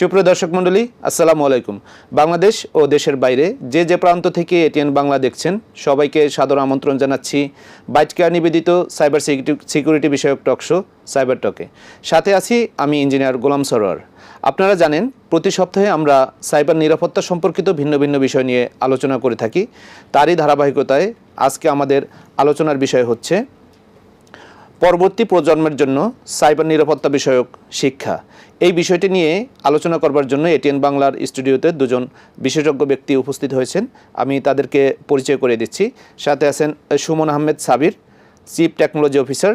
সুপ্রিয় দর্শক মণ্ডলী, আসসালামু আলাইকুম। বাংলাদেশ ও দেশের বাইরে যে যে প্রান্ত থেকে এটিএন বাংলা দেখছেন, সবাইকে সাদর আমন্ত্রণ জানাচ্ছি বাইটকেয়ার নিবেদিত সাইবার সিকিউরিটি বিষয়ক টকশো সাইবার টকে। সাথে আছি আমি ইঞ্জিনিয়ার গোলাম সরোয়ার। আপনারা জানেন, প্রতি সপ্তাহে আমরা সাইবার নিরাপত্তা সম্পর্কিত ভিন্ন ভিন্ন বিষয় নিয়ে আলোচনা করে থাকি। তারই ধারাবাহিকতায় আজকে আমাদের আলোচনার বিষয় হচ্ছে পরবর্তী প্রজন্মের জন্য সাইবার নিরাপত্তা বিষয়ক শিক্ষা। এই বিষয়টি নিয়ে আলোচনা করবার জন্য এটিএন বাংলার স্টুডিওতে দুজন বিশেষজ্ঞ ব্যক্তি উপস্থিত হয়েছেন। আমি তাদেরকে পরিচয় করে দিচ্ছি। সাথে আছেন Suman Ahmed Sabir, chief technology officer,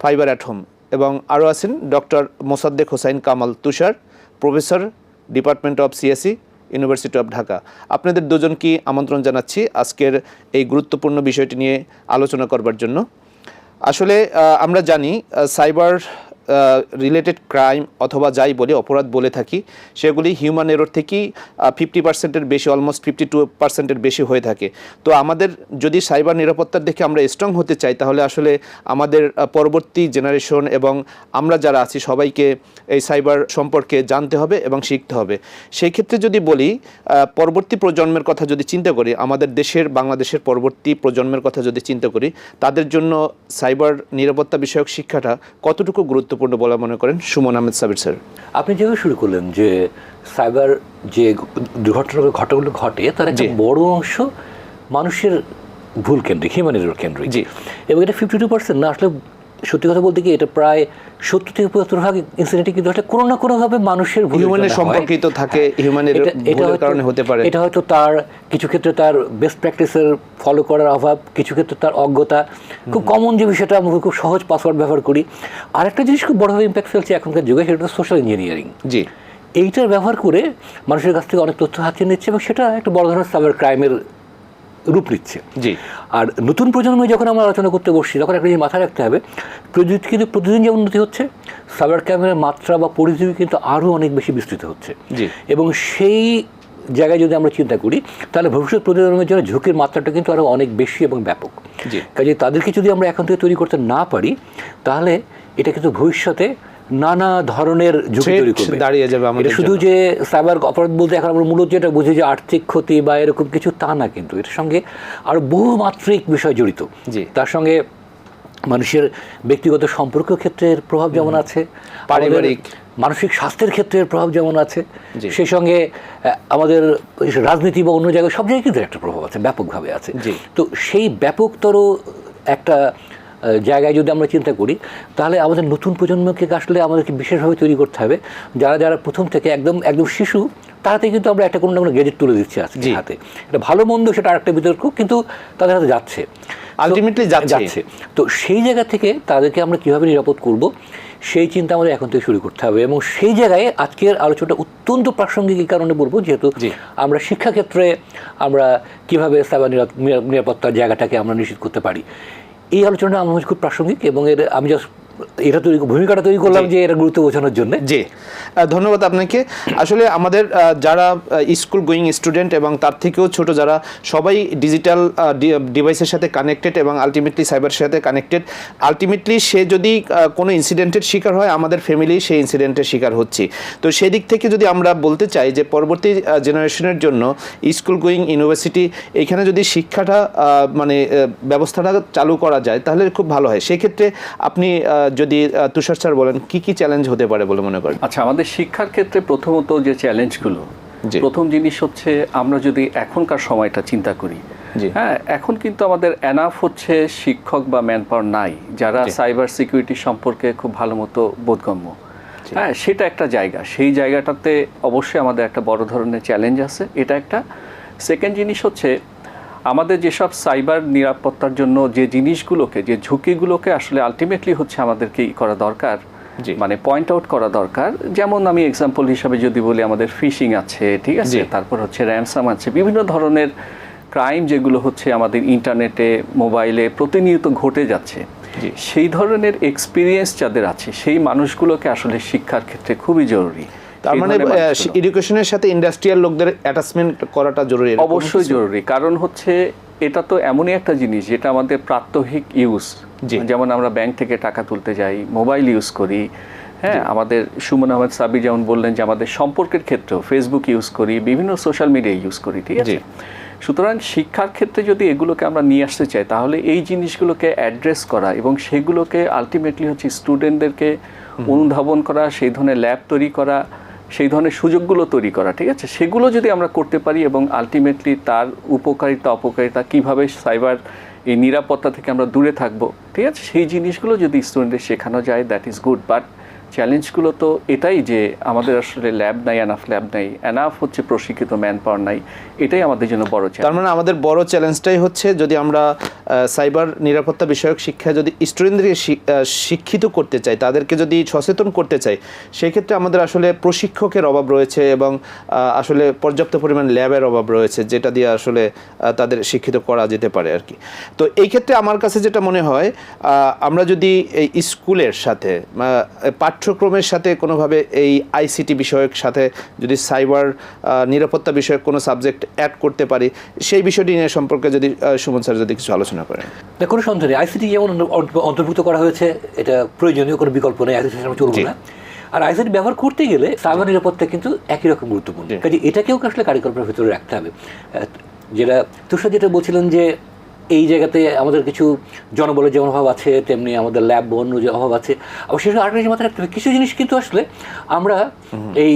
fiber at home, এবং আরও আছেন doctor Mosaddek Hossain Kamal Tushar, professor, department of CSE university of Dhaka. আপনাদের দুজনকে আমন্ত্রণ জানাচ্ছি আজকের এই গুরুত্বপূর্ণ বিষয়টি নিয়ে আলোচনা করবার জন্য। আসলে আমরা জানি সাইবার রিলেটেড ক্রাইম অথবা যাই বলে, অপরাধ বলে থাকি, সেগুলি হিউম্যান এরর থেকেই ফিফটি পার্সেন্টের বেশি অলমোস্ট ফিফটি টু পার্সেন্টের বেশি হয়ে থাকে। তো আমাদের যদি সাইবার নিরাপত্তার দেখে আমরা স্ট্রং হতে চাই, তাহলে আসলে আমাদের পরবর্তী জেনারেশন এবং আমরা যারা আছি, সবাইকে এই সাইবার সম্পর্কে জানতে হবে এবং শিখতে হবে। সেই ক্ষেত্রে যদি বলি পরবর্তী প্রজন্মের কথা যদি চিন্তা করি, আমাদের দেশের, বাংলাদেশের পরবর্তী প্রজন্মের কথা যদি চিন্তা করি, তাদের জন্য সাইবার নিরাপত্তা বিষয়ক শিক্ষাটা কতটুকু গুরুত্বপূর্ণ বলে মনে করেন সুমন আহমেদ সাবির স্যার। আপনি যেভাবে শুরু করলেন যে সাইবার যে দুর্ঘটনা ঘটনাগুলো ঘটে তার একটা বড় অংশ মানুষের ভুল কেন্দ্রিক হিউম্যান এরর কেন্দ্রিক। জি। এবং এটা ফিফটি টু পার্সেন্ট না আসলে সত্যি কথা বলতে কি এটা প্রায় সত্তর থেকে পঁচাত্তর ভাগ ইনসিডেন্টে কিন্তু আসলে কোনো না কোনোভাবে মানুষের হিউম্যানের সম্পর্কিত থাকে হিউম্যানের এটা- এটা ভুলের হয়তো- কারণে হতে পারে। এটা হয়তো তার কিছু ক্ষেত্রে তার বেস্ট প্র্যাকটিসের ফলো করার অভাব কিছু ক্ষেত্রে তার অজ্ঞতা। খুব কমন যে বিষয়টা আমরা খুব সহজ পাসওয়ার্ড ব্যবহার করি। আরেকটা জিনিস খুব বড়ভাবে ইম্প্যাক্ট ফেলছে এখনকার যুগে সেটা সোশ্যাল ইঞ্জিনিয়ারিং জি। এইটার ব্যবহার করে মানুষের কাছ থেকে অনেক তথ্য হাতিয়ে নিচ্ছে এবং সেটা একটা বড় ধরনের সাইবার ক্রাইমের রূপ নিচ্ছে জি আর নতুন প্রজন্মে যখন আমরা আলোচনা করতে বসছি তখন একটা জিনিস মাথায় রাখতে হবে প্রযুক্তি কিন্তু প্রতিদিন যে উন্নতি হচ্ছে সাইবার ক্রাইমের মাত্রা বা পরিধি কিন্তু আরও অনেক বেশি বিস্তৃত হচ্ছে জি। এবং সেই জায়গায় যদি আমরা চিন্তা করি তাহলে ভবিষ্যৎ প্রজন্মের জন্য ঝুঁকির মাত্রাটা কিন্তু আরও অনেক বেশি এবং ব্যাপক। কাজে তাদেরকে যদি আমরা এখন থেকে তৈরি করতে না পারি তাহলে এটা কিন্তু ভবিষ্যতে নানা ধরনের ঝুঁকি তৈরি করবে দাঁড়িয়ে যাবে আমাদের শুধু যে সাইবার অপরাধ বলতে এখন আমরা মূলত যেটা বুঝি যে আর্থিক ক্ষতি বা এরকম কিছু তা না কিন্তু এটার সঙ্গে আরও বহুমাত্রিক বিষয় জড়িত জি। তার সঙ্গে মানুষের ব্যক্তিগত সম্পর্ক ক্ষেত্রের প্রভাব যেমন আছে পারিবারিক। মানসিক স্বাস্থ্যের ক্ষেত্রের প্রভাব যেমন আছে। সেই সঙ্গে আমাদের রাজনীতি বা অন্য জায়গায় সব জায়গায় কিন্তু একটা প্রভাব আছে ব্যাপকভাবে আছে। তো সেই ব্যাপকতর একটা জায়গায় যদি আমরা চিন্তা করি তাহলে আমাদের নতুন প্রজন্মকে আসলে আমাদেরকে বিশেষভাবে তৈরি করতে হবে যারা যারা প্রথম থেকে একদম একদম শিশু তারাতে কিন্তু আমরা একটা কোনো না কোনো গেজেট তুলে দিচ্ছি আজকে। হাতে এটা ভালো মন্দ সেটা আরেকটা বিতর্ক কিন্তু তাদের হাতে যাচ্ছে Ultimately যাচ্ছে। তো সেই জায়গা থেকে তাদেরকে আমরা কীভাবে নিরাপদ করব সেই চিন্তা আমাদের এখন থেকে শুরু করতে হবে এবং সেই জায়গায় আজকের আলোচনাটা অত্যন্ত প্রাসঙ্গিক এই কারণে বলব যেহেতু। আমরা শিক্ষাক্ষেত্রে আমরা কীভাবে সাইবার নিরা- নিরা- নিরাপত্তার জায়গাটাকে আমরা নিশ্চিত করতে পারি এই আলোচনাটা আমার খুব প্রাসঙ্গিক এবং এর আমি জাস্ট এটা তৈরি ভূমিকাটা তৈরি করলাম যে এটা গুরুত্ব বোঝানোর জন্য। জি। ধন্যবাদ আপনাকে। আসলে আমাদের যারা স্কুল গোয়িং স্টুডেন্ট এবং তার থেকেও ছোট যারা সবাই ডিজিটাল ডিভাইসের সাথে কানেক্টেড এবং আলটিমেটলি সাইবার সাথে কানেক্টেড আলটিমেটলি সে যদি কোনো ইনসিডেন্টের শিকার হয় আমাদের ফ্যামিলি সেই ইনসিডেন্টের শিকার হচ্ছে। তো সেই দিক থেকে যদি আমরা বলতে চাই যে পরবর্তী জেনারেশনের জন্য স্কুল গোয়িং ইউনিভার্সিটি এখানে যদি শিক্ষাটা মানে ব্যবস্থাটা চালু করা যায় তাহলে খুব ভালো হয়। সেক্ষেত্রে আপনি যদি তুষার স্যার বলেন কি কি চ্যালেঞ্জ হতে পারে বলে মনে করেন? আচ্ছা আমাদের শিক্ষার ক্ষেত্রে প্রথমত যে চ্যালেঞ্জগুলো। প্রথম জিনিস হচ্ছে আমরা যদি এখনকার সময়টা চিন্তা করি হ্যাঁ এখন কিন্তু আমাদের এনাফ হচ্ছে শিক্ষক বা ম্যান পাওয়ার নাই যারা সাইবার সিকিউরিটি সম্পর্কে খুব ভালো মতো বোধগম্য। হ্যাঁ সেটা একটা জায়গা। সেই জায়গাটাতে অবশ্যই আমাদের একটা বড় ধরনের চ্যালেঞ্জ আছে এটা একটা। সেকেন্ড জিনিস হচ্ছে আমাদের যেসব সাইবার নিরাপত্তার জন্য যে জিনিসগুলোকে যে ঝুঁকিগুলোকে আসলে আলটিমেটলি হচ্ছে আমাদেরকে ই করা দরকার। মানে পয়েন্ট আউট করা দরকার। যেমন আমি এক্সাম্পল হিসাবে যদি বলি আমাদের ফিশিং আছে ঠিক আছে? তারপর হচ্ছে র্যানসাম আছে বিভিন্ন ধরনের ক্রাইম যেগুলো হচ্ছে আমাদের ইন্টারনেটে মোবাইলে প্রতিনিয়ত ঘটে যাচ্ছে। সেই ধরনের এক্সপিরিয়েন্স যাদের আছে সেই মানুষগুলোকে আসলে শিক্ষার ক্ষেত্রে খুবই জরুরি। তার মানে এডুকেশনের সাথে ইন্ডাস্ট্রিয়াল লোকদের অ্যাটাচমেন্ট করাটা জরুরি অবশ্যই জরুরি। কারণ হচ্ছে এটা তো এমনই একটা জিনিস যেটা আমাদের প্রাত্যহিক ইউজ যেমন আমরা ব্যাংক থেকে টাকা তুলতে যাই মোবাইল ইউজ করি। হ্যাঁ আমাদের সুমন আহমেদ সাবি যেমন বললেন যে আমাদের সম্পর্কের ক্ষেত্রেও ফেসবুক ইউজ করি বিভিন্ন সোশ্যাল মিডিয়া ইউজ করি ঠিক আছে? সুতরাং শিক্ষার ক্ষেত্রে যদি এগুলোকে আমরা নিয়ে আসতে চাই তাহলে এই জিনিসগুলোকে অ্যাড্রেস করা এবং সেগুলোকে আলটিমেটলি হচ্ছে স্টুডেন্টদেরকে অনুধাবন করা সেই ধরনের ল্যাব তৈরি করা সেই ধরনের সুযোগগুলো তৈরি করা, ঠিক আছে? সেগুলো যদি আমরা করতে পারি এবং আলটিমেটলি তার উপকারিতা, অপকারিতা কীভাবে সাইবার এই নিরাপত্তা থেকে আমরা দূরে থাকব, ঠিক আছে? সেই জিনিসগুলো যদি স্টুডেন্টদের শেখানো যায় দ্যাট ইজ গুড বাট চ্যালেঞ্জগুলো তো এটাই যে আমাদের আসলে ল্যাব নাই এনাফ ল্যাব নাই। এনাফ হচ্ছে প্রশিক্ষিত ম্যান পাওয়ার নাই। এটাই আমাদের জন্য বড় চ্যালেঞ্জ তার মানে আমাদের বড় চ্যালেঞ্জটাই হচ্ছে যদি আমরা সাইবার নিরাপত্তা বিষয়ক শিক্ষা যদি স্টুডেন্টদেরকে শিক্ষিত করতে চাই তাদেরকে যদি সচেতন করতে চাই সেক্ষেত্রে আমাদের আসলে প্রশিক্ষকের অভাব রয়েছে এবং আসলে পর্যাপ্ত পরিমাণ ল্যাবের অভাব রয়েছে যেটা দিয়ে আসলে তাদের শিক্ষিত করা যেতে পারে আর কি। তো এই ক্ষেত্রে আমার কাছে যেটা মনে হয় আমরা যদি এই স্কুলের সাথে আহ, পাঠ্যক্রমের সাথে কোনোভাবে এই আইসিটি বিষয়ক সাথে যদি সাইবার নিরাপত্তা বিষয়ক কোনো সাবজেক্ট অ্যাড করতে পারি সেই বিষয়টি নিয়ে সম্পর্কে যদি সুমন স্যার যদি কিছু আলোচনা করেন। কোনো সন্দেহ নেই আইসিটি যেমন অন্তর্ভুক্ত করা হয়েছে এটা প্রয়োজনীয় কোনো বিকল্প নেই আইসিটি চলবো। না। আর আইসিটি ব্যবহার করতে গেলে সাইবার নিরাপত্তা কিন্তু একই রকম গুরুত্বপূর্ণ। কাজে এটাকেও আসলে কারিকুলামের ভিতরে রাখতে হবে। যেটা তুষার যেটা বলছিলেন যে এই জায়গাতে আমাদের কিছু জনবলের যেমন অভাব আছে তেমনি আমাদের ল্যাব বা অন্য যে অভাব আছে। আবার সেসব আরেকটা জিনিস মাথায় রাখতে হবে। কিছু জিনিস কিন্তু আসলে আমরা এই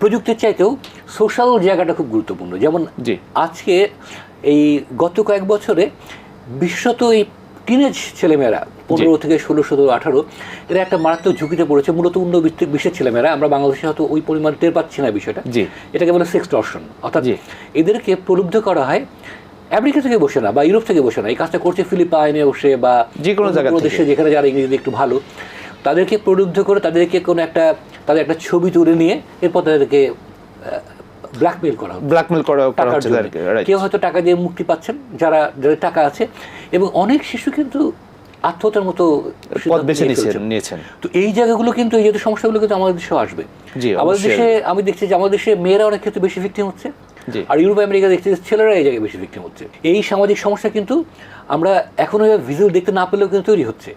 প্রযুক্তির চাইতেও সোশ্যাল জায়গাটা খুব গুরুত্বপূর্ণ। যেমন। আজকে এই গত কয়েক বছরে বিশেষত এই টিনেজ ছেলেমেয়েরা পনেরো থেকে ষোলো সতেরো আঠারো এরা একটা মারাত্মক ঝুঁকিতে পড়েছে। মূলত উন্নত বিশ্বের ছেলেমেয়েরা। আমরা বাংলাদেশে হয়তো ওই পরিমাণ টের পাচ্ছি না বিষয়টা। এটাকে বলে সেক্স টর্শন অর্থাৎ। এদেরকে প্রলুব্ধ করা হয় আমেরিকা থেকে বসে না বা ইউরোপ থেকে বসে না এই কাজটা করছে ফিলিপাইনে বসে বা যে কোনো জায়গা দেশে যেখানে যারা ইংরেজিতে একটু ভালো তাদেরকে প্রলুব্ধ করে তাদেরকে কোনো একটা তাদের একটা ছবি তুলে নিয়ে এরপর তাদেরকে ব্ল্যাকমেল করা ব্ল্যাকমেল করা. কেউ হয়তো টাকা দিয়ে মুক্তি পাচ্ছেন যারা যাদের টাকা আছে এবং অনেক শিশু কিন্তু আত্মহত্যার মতো পথ বেছে নিয়েছেন তো এই জায়গাগুলো কিন্তু এই জাতীয় সমস্যাগুলো কিন্তু আমাদের দেশেও আসবে। জি, আমাদের দেশে আমি দেখছি যে আমাদের দেশে মেয়েরা অনেক ক্ষেত্রে বেশি ভিক্টিম হচ্ছে। আর ইউরোপ আমেরিকা দেখছি ছেলেরা এই জায়গায় বেশি ভিক্টিম হচ্ছে। এই সামাজিক সমস্যা কিন্তু আমরা এখনও ভিজুয়াল দেখতে না পেলেও কিন্তু তৈরি হচ্ছে।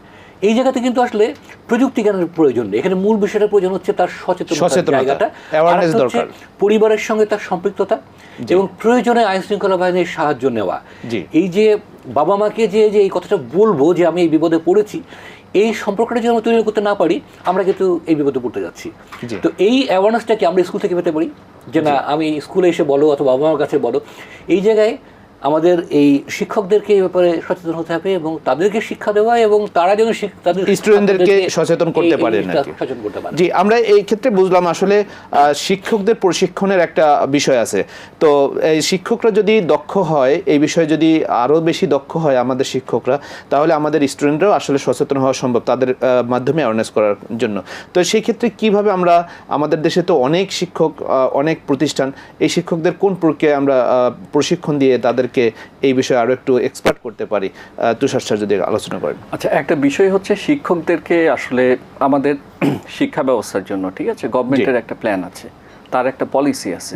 এই জায়গাতে কিন্তু আসলে প্রযুক্তি জ্ঞানের প্রয়োজন নেই। এখানে মূল বিষয়টা প্রয়োজন হচ্ছে তার সচেতন জায়গাটা। পরিবারের সঙ্গে তার সম্পৃক্ততা এবং প্রয়োজনে আইন শৃঙ্খলা বাহিনীর সাহায্য নেওয়া। এই যে বাবা মাকে যে এই কথাটা বলব যে আমি এই বিপদে পড়েছি এই সম্পর্কটা যদি আমরা তৈরি করতে না পারি আমরা কিন্তু এই বিপদে পড়তে যাচ্ছি। তো এই অ্যাওয়ারনেসটাকে আমরা স্কুল থেকে পেতে পারি। যে না আমি স্কুলে এসে বলো অথবা বাবা মার কাছে বলো। এই জায়গায় আমাদের এই শিক্ষকদেরকে এই ব্যাপারে সচেতন হতে হবে এবং তাদেরকে শিক্ষা দেওয়া এবং তারা যেন তাদের স্টুডেন্টদেরকে সচেতন করতে কি। সচেতন করতে জি আমরা এই ক্ষেত্রে বুঝলাম আসলে শিক্ষকদের প্রশিক্ষণের একটা বিষয় আছে। তো এই শিক্ষকরা যদি দক্ষ হয় এই বিষয়ে যদি আরও বেশি দক্ষ হয় আমাদের শিক্ষকরা তাহলে আমাদের স্টুডেন্টরাও আসলে সচেতন হওয়া সম্ভব তাদের মাধ্যমে অ্যাওয়ারনেস করার জন্য। তো সেই ক্ষেত্রে কীভাবে আমরা আমাদের দেশে তো অনেক শিক্ষক অনেক প্রতিষ্ঠান এই শিক্ষকদের কোন প্রক্রিয়ায় আমরা প্রশিক্ষণ দিয়ে তাদেরকে এই বিষয়ে আরও একটু এক্সপার্ট করতে পারি। তুষার স্যার যদি আলোচনা করেন। আচ্ছা একটা বিষয় হচ্ছে শিক্ষকদেরকে আসলে আমাদের শিক্ষা ব্যবস্থার জন্য ঠিক আছে? গভর্নমেন্টের একটা প্ল্যান আছে তার একটা পলিসি আছে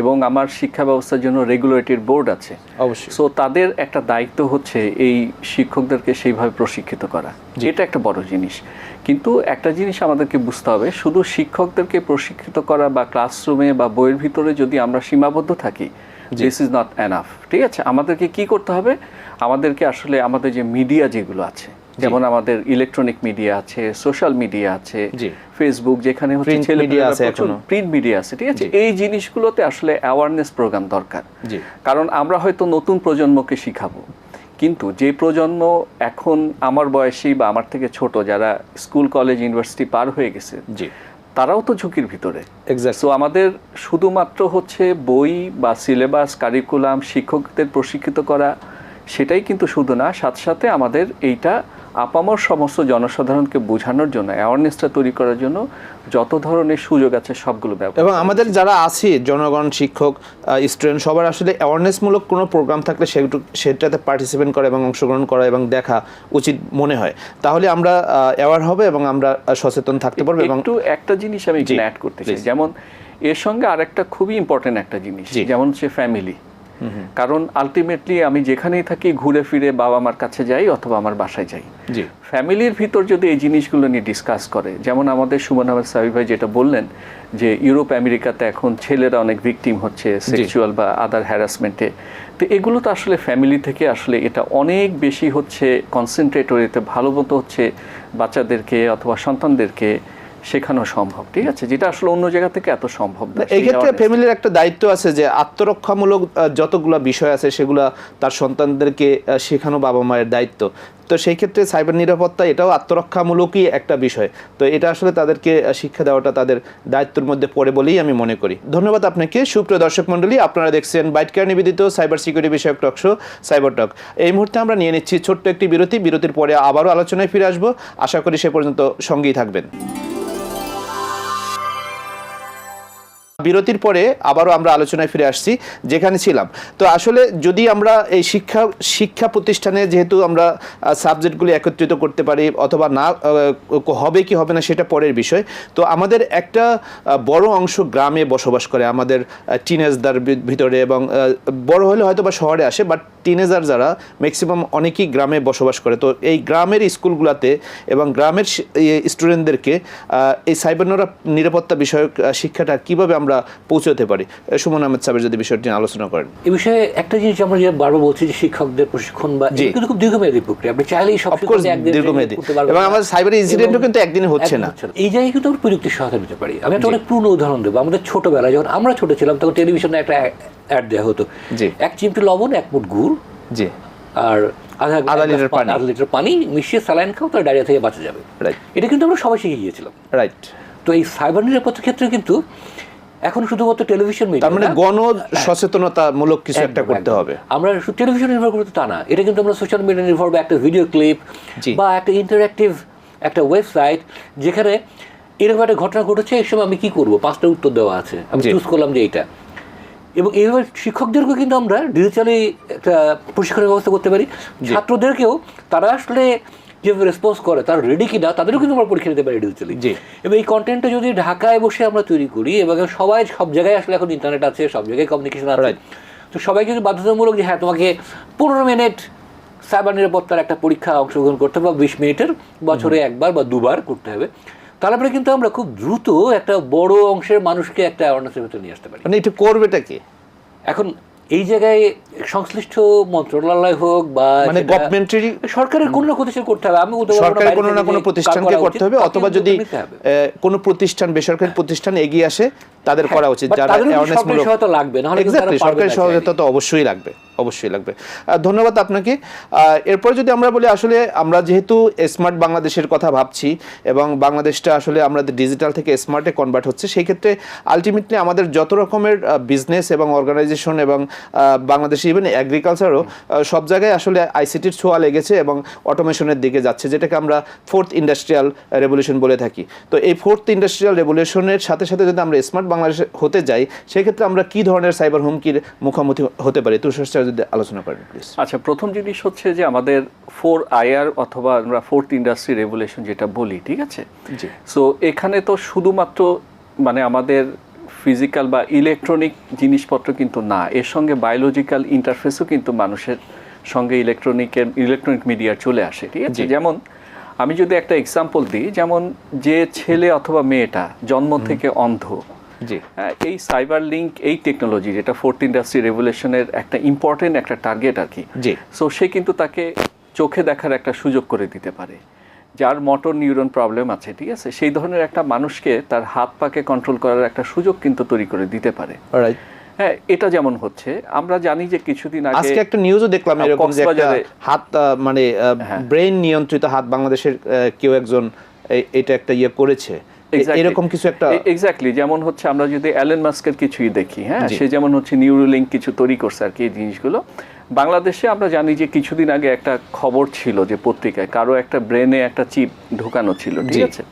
এবং আমার শিক্ষা ব্যবস্থার জন্য রেগুলেটরি বোর্ড আছে। অবশ্যই। সো তাদের একটা দায়িত্ব হচ্ছে এই শিক্ষকদেরকে সেইভাবে প্রশিক্ষিত করা। এটা একটা বড় জিনিস। কিন্তু একটা জিনিস আমাদেরকে বুঝতে হবে শুধু শিক্ষকদেরকে প্রশিক্ষিত করা বা ক্লাসরুমে বা বইয়ের ভিতরে যদি আমরা সীমাবদ্ধ থাকি দিস ইজ নট এনাফ ঠিক আছে? আমাদেরকে কি করতে হবে? আমাদেরকে আসলে আমাদের যে মিডিয়া যেগুলো আছে যেমন আমাদের ইলেকট্রনিক মিডিয়া আছে সোশ্যাল মিডিয়া আছে ফেসবুক যেখানে হচ্ছে ছেলে media আছে এখনও। প্রিন্ট মিডিয়া আছে ঠিক আছে? এই জিনিসগুলোতে আসলে অ্যাওয়ারনেস প্রোগ্রাম দরকার। কারণ আমরা হয়তো নতুন প্রজন্মকে শিখাবো কিন্তু যে প্রজন্ম এখন আমার বয়সী বা আমার থেকে ছোট যারা স্কুল কলেজ ইউনিভার্সিটি পার হয়ে গেছে তারাও তো ঝুঁকির ভিতরে। এক্স্যাক্ট সো আমাদের শুধুমাত্র হচ্ছে বই বা সিলেবাস কারিকুলাম শিক্ষকদের প্রশিক্ষিত করা সেটাই কিন্তু শুধু না সাথে সাথে আমাদের এইটা আপামর সমস্ত জনসাধারণকে বোঝানোর জন্য অ্যাওয়ারনেসটা তৈরি করার জন্য যত ধরনের সুযোগ আছে সবগুলো ব্যবহার এবং আমাদের যারা আছে জনগণ শিক্ষক স্টুডেন্ট সবার আসলে অ্যাওয়ারনেসমূলক কোনো প্রোগ্রাম থাকলে সেটু সেটাতে পার্টিসিপেট করা এবং অংশগ্রহণ করা এবং দেখা উচিত মনে হয়। তাহলে আমরা অ্যাওয়ার হবে এবং আমরা সচেতন থাকতে পারব এবং একটু একটা জিনিস আমি অ্যাড করতে চাই। যেমন এর সঙ্গে আরেকটা খুবই ইম্পর্টেন্ট একটা জিনিস। যেমন হচ্ছে ফ্যামিলি কারণ আলটিমেটলি আমি যেখানেই থাকি ঘুরে ফিরে বাবা মার কাছে যাই অথবা আমার বাসায় যাই। ফ্যামিলির ভিতর যদি এই জিনিসগুলো নিয়ে ডিসকাস করে যেমন আমাদের সুমন আহমেদ সাবি ভাই যেটা বললেন যে ইউরোপ আমেরিকাতে এখন ছেলেরা অনেক ভিকটিম হচ্ছে সেক্সুয়াল বা আদার হ্যারাসমেন্টে তো এগুলো তো আসলে ফ্যামিলি থেকে আসলে এটা অনেক বেশি হচ্ছে কনসেন্ট্রেট এতে ভালো মতো হচ্ছে বাচ্চাদেরকে অথবা সন্তানদেরকে শেখানো সম্ভব ঠিক আছে? যেটা আসলে অন্য জায়গা থেকে এত সম্ভব না। এই ক্ষেত্রে ফ্যামিলির একটা দায়িত্ব আছে যে আত্মরক্ষামূলক যতগুলো বিষয় আছে সেগুলো তার সন্তানদেরকে শেখানো বাবা মায়ের দায়িত্ব। তো সেই ক্ষেত্রে সাইবার নিরাপত্তা এটাও আত্মরক্ষামূলকই একটা বিষয়। তো এটা আসলে তাদেরকে শিক্ষা দেওয়াটা তাদের দায়িত্বের মধ্যে পড়ে বলেই আমি মনে করি। ধন্যবাদ আপনাকে। সুপ্রিয় দর্শক মণ্ডলী, আপনারা দেখছেন বাইটকার নিবেদিত সাইবার সিকিউরিটি বিষয়ক টকশো সাইবার টক। এই মুহূর্তে আমরা নিয়ে নিচ্ছি ছোট্ট একটি বিরতি। বিরতির পরে আবারও আলোচনায় ফিরে আসব। আশা করি সে পর্যন্ত সঙ্গেই থাকবেন। বিরতির পরে আবারও আমরা আলোচনায় ফিরে আসছি, যেখানে ছিলাম। তো আসলে যদি আমরা এই শিক্ষা শিক্ষা প্রতিষ্ঠানে যেহেতু আমরা সাবজেক্টগুলি একত্রিত করতে পারি অথবা না হবে কি হবে না সেটা পরের বিষয়। তো আমাদের একটা বড় অংশ গ্রামে বসবাস করে আমাদের টিনেজদার ভিতরে এবং বড় হলে হয়তো বা শহরে আসে বাট টিনেজার যারা ম্যাক্সিমাম অনেকেই গ্রামে বসবাস করে। তো এই গ্রামের স্কুলগুলোতে এবং গ্রামের স্টুডেন্টদেরকে এই সাইবার নিরাপত্তা বিষয়ক শিক্ষাটা কীভাবে আমরা পৌঁছাতে পারি। সুমন আহমেদ সাহেব যদি বিষয়টি আলোচনা করেন। এই বিষয়ে একটা জিনিস আমরা যে বারবার বলছি যে শিক্ষকদের প্রশিক্ষণ বা কিন্তু খুব দীর্ঘমেয়াদী প্রক্রিয়া। আপনি চাইলেই সব দীর্ঘমেয়াদী। এবং আমাদের সাইবার ইনসিডেন্টও কিন্তু একদিনে হচ্ছে না। এই জায়গায় কিন্তু আমরা প্রযুক্তির সহায়তা নিতে পারি। আমি একটা অনেক পুরনো উদাহরণ দেবো। আমাদের ছোটবেলায় যখন আমরা ছোট ছিলাম তখন টেলিভিশনে একটা অ্যাড দেওয়া হতো। জি। এক চিমটি লবণ এক মুঠ গুড় জি। আর আধা আধা লিটার পানি। আধা লিটার পানি মিশিয়ে স্যালাইন খাও তার ডায়রিয়া থেকে বাঁচা যাবে। রাইট এটা কিন্তু আমরা সবাই শিখে গিয়েছিলাম। রাইট তো এই সাইবার নিরাপত্তার ক্ষেত্রে কিন্তু এখন শুধুমাত্র টেলিভিশন মিডিয়া মানে গণ সচেতনতামূলক কিছু একটা করতে হবে। আমরা শুধু টেলিভিশন নির্ভর করতে তা না। এটা কিন্তু আমরা সোশ্যাল মিডিয়া নির্ভর বা একটা ভিডিও ক্লিপ বা একটা ইন্টারঅ্যাক্টিভ একটা ওয়েবসাইট যেখানে এরকম একটা ঘটনা ঘটেছে এই সময় আমি কি করব? পাঁচটা উত্তর দেওয়া আছে। আমি। চুজ করলাম যে এইটা। এবং এইভাবে শিক্ষকদেরকেও কিন্তু আমরা ডিজিটালি একটা প্রশিক্ষণের ব্যবস্থা করতে পারি। ছাত্রদেরকেও তারা আসলে যেভাবে রেসপন্স করে তার রেডি কিনা তাদেরও কিন্তু আমরা পরীক্ষা নিতে পারি ডিজিটালি জি। এবং এই কন্টেন্টটা যদি ঢাকায় বসে আমরা তৈরি করি এবং সবাই সব জায়গায় আসলে এখন ইন্টারনেট আছে সব জায়গায় কমিউনিকেশন আছে. তো সবাই যদি বাধ্যতামূলক যে হ্যাঁ তোমাকে পনেরো মিনিট সাইবার নিরাপত্তার একটা পরীক্ষা অংশগ্রহণ করতে হবে বা বিশ মিনিটের বছরে একবার বা দুবার করতে হবে। তারপরে কিন্তু আমরা খুব দ্রুত একটা বড় অংশের মানুষকে একটা অ্যাওয়ারনেসের ভিতরে নিয়ে আসতে পারি। মানে এটা করবেটা কি? এখন এই জায়গায় সংশ্লিষ্ট মন্ত্রণালয় হোক বা মানে গভর্নমেন্টের সরকারের কোনো না কোনো কিছু করতে হবে। আমি সরকারের কোনো না কোনো প্রতিষ্ঠানকে করতে হবে অথবা যদি কোনো প্রতিষ্ঠান বেসরকারি প্রতিষ্ঠান এগিয়ে আসে তাদের করা উচিত হ্যাঁ, যারা অ্যাওয়ারনেস মূলক সহায়তা লাগবে, না হলে সরকারি সহায়তা তো অবশ্যই লাগবে। অবশ্যই লাগবে। ধন্যবাদ আপনাকে। এরপর যদি আমরা বলি আসলে আমরা যেহেতু স্মার্ট বাংলাদেশের কথা ভাবছি এবং বাংলাদেশটা আসলে আমাদের ডিজিটাল থেকে স্মার্টে কনভার্ট হচ্ছে, সেই ক্ষেত্রে আলটিমেটলি আমাদের যত রকমের বিজনেস এবং অর্গানাইজেশন এবং বাংলাদেশে ইভেন এগ্রিকালচারও সব জায়গায় আসলে আইসিটির ছোঁয়া লেগেছে এবং অটোমেশনের দিকে যাচ্ছে, যেটাকে আমরা ফোর্থ ইন্ডাস্ট্রিয়াল রেভলিউশন বলে থাকি। তো এই ফোর্থ ইন্ডাস্ট্রিয়াল রেভলিউশনের সাথে সাথে যদি আমরা স্মার্ট বাংলাদেশ হতে যাই সেক্ষেত্রে আমরা কি ধরনের সাইবার হুমকির মুখোমুখি হতে পারি? তুষার যদি আলোচনা করেন প্লিজ আচ্ছা প্রথম জিনিস হচ্ছে যে আমাদের ফোর আইআর অথবা আমরা ফোর্থ ইন্ডাস্ট্রি রেভুলেশন যেটা বলি ঠিক আছে? জি। সো এখানে তো শুধুমাত্র মানে আমাদের ফিজিক্যাল বা ইলেকট্রনিক জিনিসপত্র কিন্তু না এর সঙ্গে বায়োলজিক্যাল ইন্টারফেসও কিন্তু মানুষের সঙ্গে ইলেকট্রনিকের ইলেকট্রনিক মিডিয়া চলে আসে ঠিক আছে? যেমন আমি যদি একটা এক্সাম্পল দিই যেমন যে ছেলে অথবা মেয়েটা জন্ম থেকে অন্ধ জি। হ্যাঁ, এই সাইবার লিঙ্ক এই টেকনোলজি যেটা ফোর্থ ইন্ডাস্ট্রি রেভুলেশনের একটা ইম্পর্টেন্ট একটা টার্গেট আর কি। জি। সো সে কিন্তু তাকে চোখে দেখার একটা সুযোগ করে দিতে পারে। যার মোটর নিউরন প্রবলেম আছে ঠিক আছে? সেই ধরনের একটা মানুষকে তার হাত পাকে কন্ট্রোল করার একটা সুযোগ কিন্তু তৈরি করে দিতে পারে। হ্যাঁ এটা যেমন হচ্ছে আমরা জানি যে কিছুদিন আগে আজকে একটা নিউজও দেখলাম এরকম যে একটা হাত মানে হ্যাঁ। ব্রেন নিয়ন্ত্রিত হাত বাংলাদেশের কেউ একজন এটা একটা ইয়ে করেছে। এরকম কিছু একটা এক্স্যাক্টলি যেমন হচ্ছে আমরা যদি অ্যালেন মাস্কের কিছুই দেখি হ্যাঁ? সে যেমন হচ্ছে নিউরোলিঙ্ক কিছু তৈরি করছে আর কি এই জিনিসগুলো। বাংলাদেশে আমরা জানি যে কিছুদিন আগে একটা খবর ছিল যে পত্রিকায় কারও একটা ব্রেনে একটা চিপ ঢোকানো ছিল ঠিক আছে?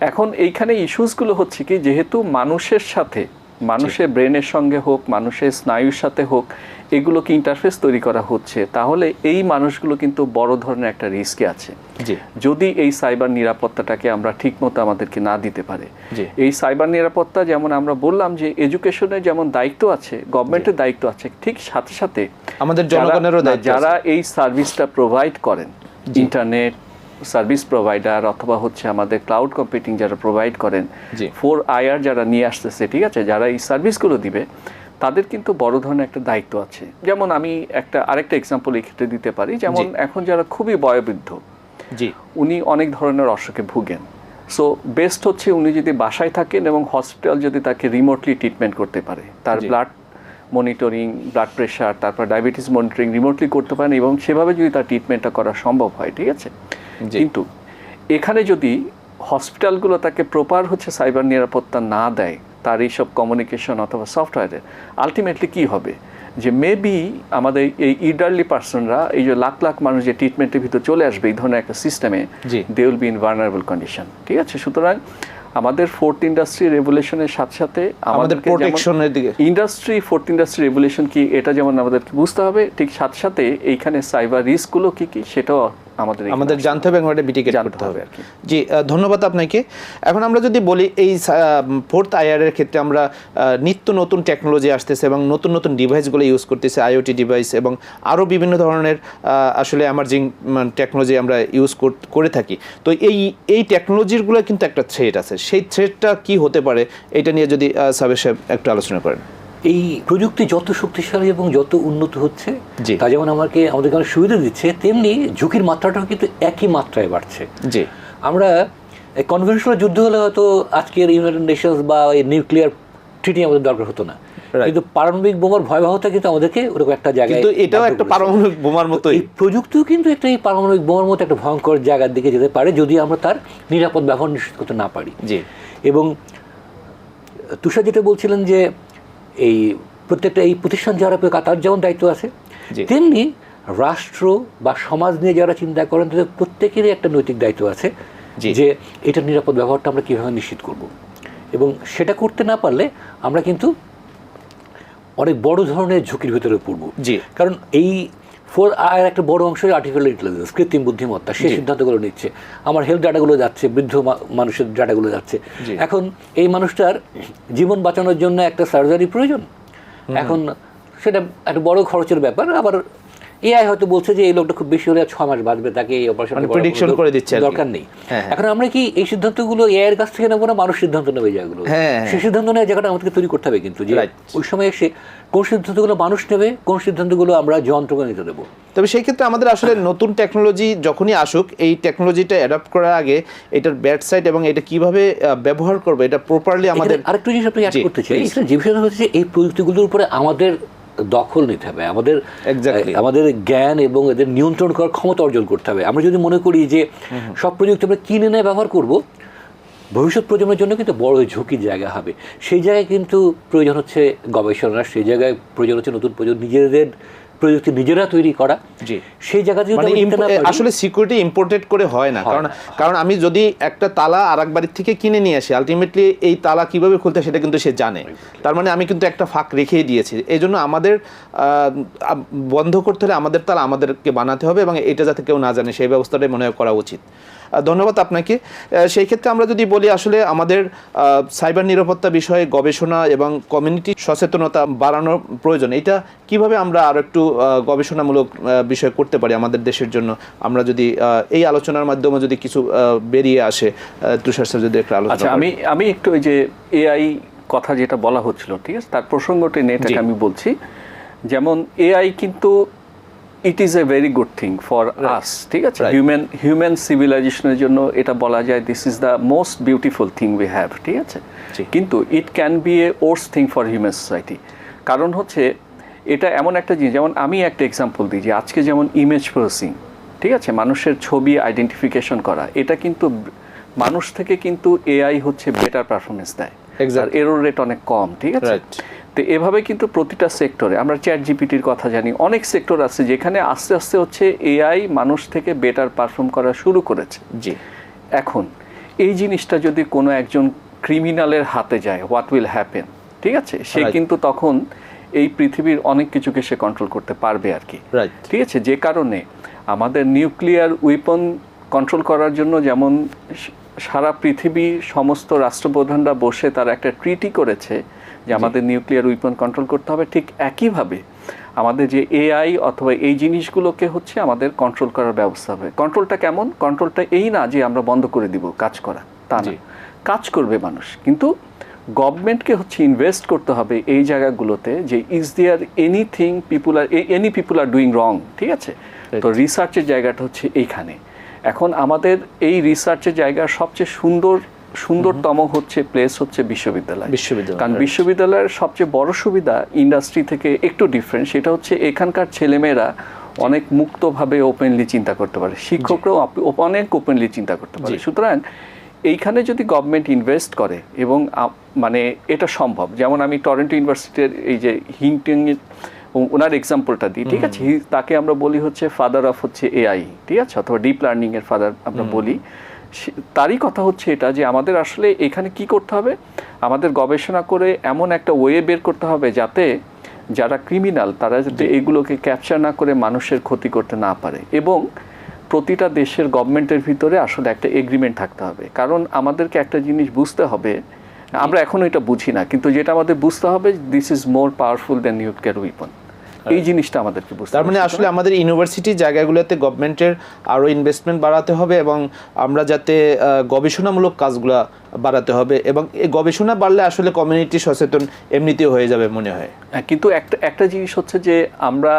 এখন এইখানে ইস্যুসগুলো হচ্ছে কি যেহেতু মানুষের সাথে মানুষের ব্রেনের সঙ্গে হোক মানুষের স্নায়ুর সাথে হোক এগুলোকে ইন্টারফেস তৈরি করা হচ্ছে? তাহলে এই মানুষগুলো কিন্তু বড় ধরনের একটা রিস্কে আছে। যদি এই সাইবার নিরাপত্তাটাকে আমরা ঠিকমতো আমাদেরকে না দিতে পারে। এই সাইবার নিরাপত্তা যেমন আমরা বললাম যে এডুকেশনের যেমন দায়িত্ব আছে গভর্নমেন্টের দায়িত্ব আছে ঠিক সাথে সাথে আমাদের যারা- জনগণেরও যারা এই সার্ভিসটা প্রোভাইড করেন ইন্টারনেট সার্ভিস প্রোভাইডার অথবা হচ্ছে আমাদের ক্লাউড কম্পিউটিং যারা প্রোভাইড করেন ফোর আইআর যারা নিয়ে আসতেছে ঠিক আছে? যারা এই সার্ভিসগুলো দিবে তাদের কিন্তু বড় ধরনের একটা দায়িত্ব আছে। যেমন আমি একটা আরেকটা এক্সাম্পল এই ক্ষেত্রে দিতে পারি। যেমন এখন যারা খুবই বয়োবৃদ্ধ জি। উনি অনেক ধরনের অসুখে ভুগেন। সো বেস্ট হচ্ছে উনি যদি বাসায় থাকেন এবং হসপিটাল যদি তাকে রিমোটলি ট্রিটমেন্ট করতে পারে তার ব্লাড মনিটরিং ব্লাড প্রেশার তারপর ডায়াবেটিস মনিটরিং রিমোটলি করতে পারেন এবং সেভাবে যদি তার ট্রিটমেন্টটা করা সম্ভব হয় ঠিক আছে? কিন্তু এখানে যদি হসপিটালগুলো তাকে প্রপার হচ্ছে সাইবার নিরাপত্তা না দেয় তার এইসব কমিউনিকেশন অথবা সফটওয়্যারের আলটিমেটলি কি হবে? যে মেবি আমাদের এই ইডারলি পার্সনরা এই যে লাখ লাখ মানুষ যে ট্রিটমেন্টের ভিতর চলে আসবে এই ধরনের একটা সিস্টেমে they will be in vulnerable condition ঠিক আছে? সুতরাং আমাদের ফোর্থ ইন্ডাস্ট্রি রেগুলেশনের সাথে সাথে আমাদের প্রোটেকশনের দিকে। ইন্ডাস্ট্রি ফোর্থ ইন্ডাস্ট্রি রেভুলেশন কি এটা যেমন আমাদেরকে বুঝতে হবে ঠিক সাথে সাথে এইখানে সাইবার রিস্কগুলো কি কি সেটাও আমাদের আমাদের জানতে হবে এবং এটা মিটিগেট জানতে করতে হবে হবে। আর কি। জি ধন্যবাদ আপনাকে। এখন আমরা যদি বলি এই ফোর্থ আইআরের ক্ষেত্রে আমরা নিত্য নতুন টেকনোলজি আসতেছে এবং নতুন নতুন ডিভাইসগুলো ইউজ করতেছে আইওটি ডিভাইস এবং আরও বিভিন্ন ধরনের আসলে এমার্জিং টেকনোলজি আমরা ইউজ করে থাকি। তো এই এই টেকনোলজিরগুলো কিন্তু একটা থ্রেট আছে। সেই থ্রেটটা কি হতে পারে এটা নিয়ে যদি সাবের সাহেব একটু আলোচনা করেন। এই প্রযুক্তি যত শক্তিশালী এবং যত উন্নত হচ্ছে। তা যেমন আমাকে আমাদেরকে অনেক সুবিধা দিচ্ছে তেমনি ঝুঁকির মাত্রাটাও কিন্তু একই মাত্রায় বাড়ছে। জি। আমরা কনভেনশনাল যুদ্ধ হলে হয়তো আজকের ইউনাইটেড নেশনস বা এই নিউক্লিয়ার ট্রিটি আমাদের দরকার হতো না। কিন্তু পারমাণবিক বোমার ভয়াবহতা কিন্তু আমাদেরকে ওরকম একটা জায়গায় কিন্তু এটাও একটা পারমাণবিক বোমার মতো এই প্রযুক্তিও কিন্তু একটা এই পারমাণবিক বোমার মতো একটা ভয়ঙ্কর জায়গার দিকে যেতে পারে যদি আমরা তার নিরাপদ ব্যবহার নিশ্চিত করতে না পারি। জি। এবং তুষার যেটা বলছিলেন যে এই প্রত্যেকটা এই প্রতিষ্ঠান যারা পেয়ে তার যেমন দায়িত্ব আছে। তেমনি রাষ্ট্র বা সমাজ নিয়ে যারা চিন্তা করেন তাদের প্রত্যেকেরই একটা নৈতিক দায়িত্ব আছে। যে এটা নিরাপদ ব্যবহারটা আমরা কীভাবে নিশ্চিত করব এবং সেটা করতে না পারলে আমরা কিন্তু অনেক বড় ধরনের ঝুঁকির ভিতরে পড়ব জি। কারণ এই ফোর আর একটা বড় অংশ আর্টিফিশিয়াল ইন্টেলিজেন্স কৃত্রিম বুদ্ধিমত্তা সেই সিদ্ধান্তগুলো নিচ্ছে। আমার হেলথ ডাটাগুলো যাচ্ছে বৃদ্ধ মানুষের ডাটাগুলো যাচ্ছে। এখন এই মানুষটার জীবন বাঁচানোর জন্য একটা সার্জারি প্রয়োজন। এখন সেটা একটা বড় খরচের ব্যাপার আবার এআই হয়তো বলছে যে এই লোকটা খুব বেশি হলে ছ মাস বাঁচবে তাকে এই অপারেশন মানে করে দিচ্ছে দরকার নেই। হ্যাঁ, হ্যাঁ। এখন আমরা কি এই সিদ্ধান্তগুলো এআই এর কাছ থেকে নেব না মানুষ সিদ্ধান্ত নেবে যেগুলো হ্যাঁ, সেই সিদ্ধান্ত নেওয়ার জায়গাটা আমাদেরকে তৈরি করতে হবে কিন্তু যে ওই সময় এসে কোন সিদ্ধান্তগুলো মানুষ নেবে কোন সিদ্ধান্তগুলো আমরা যন্ত্রকে নিতে দেবো। তবে সেই ক্ষেত্রে আমাদের আসলে নতুন টেকনোলজি যখনই আসুক এই টেকনোলজিটা অ্যাডাপ্ট করার আগে এটার ব্যাড সাইড এবং এটা কীভাবে ব্যবহার করবে এটা প্রপারলি আমাদের আরেকটু জিনিস আপনি অ্যাড করতে চাই. যে বিষয়টা হচ্ছে এই প্রযুক্তিগুলোর উপরে আমাদের দখল নিতে হবে। আমাদের আমাদের জ্ঞান এবং এদের নিয়ন্ত্রণ করার ক্ষমতা অর্জন করতে হবে। আমরা যদি মনে করি যে সব প্রযুক্তি আমরা কিনে নেয় ব্যবহার করব ভবিষ্যৎ প্রজন্মের জন্য কিন্তু বড় ঝুঁকির জায়গা হবে। সেই জায়গায় কিন্তু প্রয়োজন হচ্ছে গবেষণা সেই জায়গায় প্রয়োজন হচ্ছে নতুন প্রজন্ম নিজেদের প্রযুক্তি নিজেরা তৈরি করা সেই জায়গাতে মানে আসলে সিকিউরিটি ইম্পোর্টেড করে হয় না। কারণ কারণ আমি যদি একটা তালা আর এক বাড়ির থেকে কিনে নিয়ে আসি আলটিমেটলি এই তালা কীভাবে খুলতে সেটা কিন্তু সে জানে। তার মানে আমি কিন্তু একটা ফাঁক রেখেই দিয়েছি। এই জন্য আমাদের আহ, বন্ধ করতে হলে আমাদের তালা আমাদেরকে বানাতে হবে এবং এটা যাতে কেউ না জানে সেই ব্যবস্থাটাই মনে হয় করা উচিত। ধন্যবাদ আপনাকে। সেই ক্ষেত্রে আমরা যদি বলি আসলে আমাদের সাইবার নিরাপত্তা বিষয়ে গবেষণা এবং কমিউনিটি সচেতনতা বাড়ানোর প্রয়োজন এটা কীভাবে আমরা আরও একটু গবেষণামূলক বিষয় করতে পারি আমাদের দেশের জন্য? আমরা যদি আহ, এই আলোচনার মাধ্যমে যদি কিছু বেরিয়ে আসে তুষার স্যার যদি একটু আলোচনা আচ্ছা আমি আমি একটু ওই যে এআই কথা যেটা বলা হচ্ছিল ঠিক আছে? তার প্রসঙ্গটি নিয়ে আমি বলছি। যেমন এআই কিন্তু it is a very good thing for us ঠিক আছে? হিউম্যান হিউম্যান সিভিলাইজেশনের জন্য এটা বলা যায় this is the most beautiful thing we have ঠিক আছে? কিন্তু it can be a worse thing for human society কারণ হচ্ছে এটা এমন একটা জিনিস যেমন আমি একটা এক্সাম্পল দিই যে আজকে যেমন ইমেজ প্রসেসিং ঠিক আছে? মানুষের ছবি আইডেন্টিফিকেশন করা এটা কিন্তু মানুষ থেকে কিন্তু এআই হচ্ছে বেটার পারফরমেন্স দেয়. আর এরর রেট অনেক কম ঠিক আছে. তো এভাবে কিন্তু প্রতিটা সেক্টরে আমরা চ্যাট জিপিটির কথা জানি অনেক সেক্টর আছে যেখানে আস্তে আস্তে হচ্ছে এআই মানুষ থেকে বেটার পারফর্ম করা শুরু করেছে। জি। এখন এই জিনিসটা যদি কোনো একজন ক্রিমিনালের হাতে যায় হোয়াট উইল হ্যাপেন ঠিক আছে? সে কিন্তু তখন এই পৃথিবীর অনেক কিছুকে সে কন্ট্রোল করতে পারবে আর কি। ঠিক আছে? যে কারণে আমাদের নিউক্লিয়ার উইপন কন্ট্রোল করার জন্য যেমন সারা পৃথিবী সমস্ত রাষ্ট্রপ্রধানরা বসে তারা একটা ট্রিটি করেছে যে আমাদের নিউক্লিয়ার উইপন কন্ট্রোল করতে হবে। ঠিক একইভাবে আমাদের যে এআই অথবা এই জিনিসগুলোকে হচ্ছে আমাদের কন্ট্রোল করার ব্যবস্থা হবে। কন্ট্রোলটা কেমন? কন্ট্রোলটা এই না যে আমরা বন্ধ করে দিব কাজ করা। তা না। কাজ করবে মানুষ। কিন্তু গভর্নমেন্টকে হচ্ছে ইনভেস্ট করতে হবে এই জায়গাগুলোতে যে is there anything people are any people are doing wrong ঠিক আছে? তো রিসার্চের জায়গাটা হচ্ছে এইখানে। এখন আমাদের এই রিসার্চের জায়গার সবচেয়ে সুন্দর সুন্দরতম হচ্ছে প্লেস হচ্ছে বিশ্ববিদ্যালয়। বিশ্ববিদ্যালয়, কারণ বিশ্ববিদ্যালয়ের সবচেয়ে বড় সুবিধা ইন্ডাস্ট্রি থেকে একটু ডিফারেন্ট সেটা হচ্ছে এখানকার ছেলেমেয়েরা অনেক মুক্তভাবে ওপেনলি চিন্তা করতে পারে। শিক্ষকরাও অনেক ওপেনলি চিন্তা করতে পারে। সুতরাং এইখানে যদি গভর্নমেন্ট ইনভেস্ট করে এবং মানে এটা সম্ভব যেমন আমি টরেন্টো ইউনিভার্সিটির এই যে হিংটিং ওনার এক্সাম্পলটা দিই ঠিক আছে? তাকে আমরা বলি হচ্ছে ফাদার অফ হচ্ছে এআই ঠিক আছে? অথবা ডিপ লার্নিং এর ফাদার আমরা বলি। তারই কথা হচ্ছে এটা যে আমাদের আসলে এখানে কি করতে হবে? আমাদের গবেষণা করে এমন একটা ওয়ে বের করতে হবে যাতে যারা ক্রিমিনাল তারা যাতে এগুলোকে ক্যাপচার না করে মানুষের ক্ষতি করতে না পারে। এবং প্রতিটা দেশের গভর্নমেন্টের ভিতরে আসলে একটা এগ্রিমেন্ট থাকতে হবে। কারণ আমাদেরকে একটা জিনিস বুঝতে হবে আমরা এখনও এটা বুঝি না কিন্তু যেটা আমাদের বুঝতে হবে this is more powerful than nuclear weapon এই জিনিসটা আমাদেরকে বুঝতে তার মানে আসলে আমাদের ইউনিভার্সিটি জায়গাগুলোতে গভর্নমেন্টের আরও ইনভেস্টমেন্ট বাড়াতে হবে এবং আমরা যাতে গবেষণামূলক কাজগুলা বাড়াতে হবে এবং এই গবেষণা বাড়লে আসলে কমিউনিটি সচেতন এমনিতেও হয়ে যাবে মনে হয়। হ্যাঁ, কিন্তু একটা একটা জিনিস হচ্ছে যে আমরা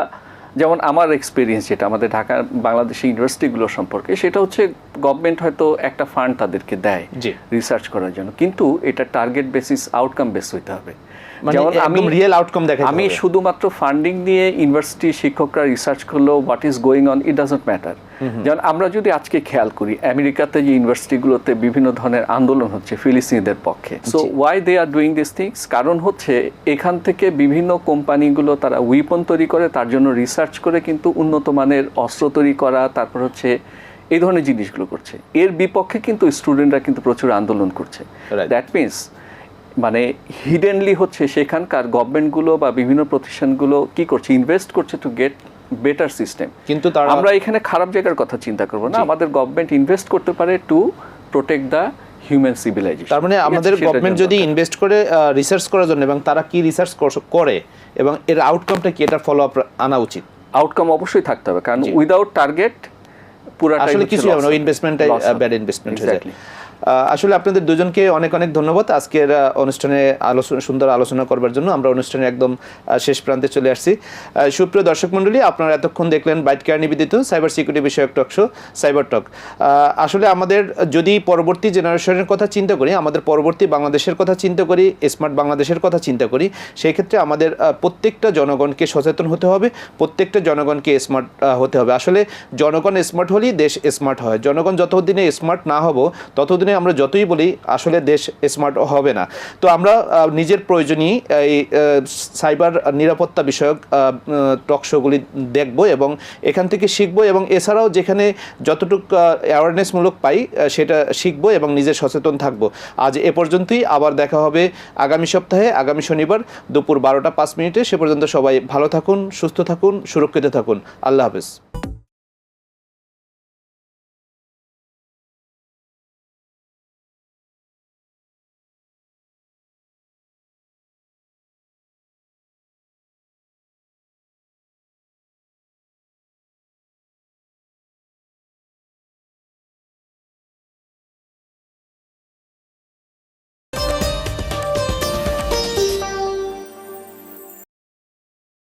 যেমন আমার এক্সপিরিয়েন্স যেটা আমাদের ঢাকা বাংলাদেশি ইউনিভার্সিটিগুলো সম্পর্কে সেটা হচ্ছে গভর্নমেন্ট হয়তো একটা ফান্ড তাদেরকে দেয়। রিসার্চ করার জন্য। কিন্তু এটা টার্গেট বেসিস আউটকাম বেস হইতে হবে। যেমন একদম রিয়েল আউটকাম দেখা আমি শুধুমাত্র ফান্ডিং নিয়ে ইউনিভার্সিটি শিক্ষকরা রিসার্চ করল what is going on it doesn't matter যেমন আমরা যদি আজকে খেয়াল করি আমেরিকাতে যে ইউনিভার্সিটিগুলোতে বিভিন্ন ধরনের আন্দোলন হচ্ছে ফিলিস্তিনিদের পক্ষে। So why they are doing this things কারণ হচ্ছে এখান থেকে বিভিন্ন কোম্পানিগুলো তারা উইপন তৈরি করে তার জন্য রিসার্চ করে কিন্তু উন্নত মানের অস্ত্র তৈরি করা তারপর হচ্ছে এই ধরনের জিনিসগুলো করছে। এর বিপক্ষে কিন্তু স্টুডেন্টরা কিন্তু প্রচুর আন্দোলন করছে. দ্যাট মিনস মানে হিডেনলি হচ্ছে সেখানকার গভর্নমেন্টগুলো বা বিভিন্ন প্রতিষ্ঠানগুলো কি করছে? ইনভেস্ট করছে টু গেট বেটার সিস্টেম কিন্তু তারা আমরা এখানে খারাপ জায়গার কথা চিন্তা করব না। আমাদের গভর্নমেন্ট ইনভেস্ট করতে পারে to protect the human civilization তার মানে আমাদের গভর্নমেন্ট যদি ইনভেস্ট করে রিসার্চ করার জন্য এবং তারা কি রিসার্চ করে এবং এর আউটকামটা কি এটা ফলো আপ আনা উচিত? আউটকাম অবশ্যই থাকতে হবে। কারণ উইদাউট টার্গেট পুরাটাই আসলে কিছু হবে না। ইনভেস্টমেন্টটাই ব্যাড ইনভেস্টমেন্ট হয়ে যায়। আসলে আপনাদের দুজনকে অনেক অনেক ধন্যবাদ আজকের অনুষ্ঠানে আলোচনা সুন্দর আলোচনা করবার জন্য। আমরা অনুষ্ঠানে একদম শেষ প্রান্তে চলে আসছি। সুপ্রিয় দর্শক মণ্ডলী, আপনারা এতক্ষণ দেখলেন বাইট কেয়ার নিবেদিত সাইবার সিকিউরিটি বিষয়ক টক শো, সাইবার টক। আসলে আমাদের যদি পরবর্তী জেনারেশনের কথা চিন্তা করি, আমাদের পরবর্তী বাংলাদেশের কথা চিন্তা করি, স্মার্ট বাংলাদেশের কথা চিন্তা করি, সেই ক্ষেত্রে আমাদের প্রত্যেকটা জনগণকে সচেতন হতে হবে, প্রত্যেকটা জনগণকে স্মার্ট হতে হবে। আসলে জনগণ স্মার্ট হলেই দেশ স্মার্ট হয়। জনগণ যতদিনে স্মার্ট না হব, ততদিনে আমরা যতই বলি, আসলে দেশ স্মার্ট হবে না। তো আমরা নিজের প্রয়োজনীয় এই সাইবার নিরাপত্তা বিষয়ক টক শোগুলি দেখব এবং এখান থেকে শিখব এবং এছাড়াও যেখানে যতটুকু অ্যাওয়ারনেসমূলক পাই সেটা শিখব এবং নিজে সচেতন থাকব। আজ এ পর্যন্তই, আবার দেখা হবে আগামী সপ্তাহে, আগামী শনিবার দুপুর বারোটা পাঁচ মিনিটে। সে পর্যন্ত সবাই ভালো থাকুন, সুস্থ থাকুন, সুরক্ষিত থাকুন। আল্লাহ হাফেজ।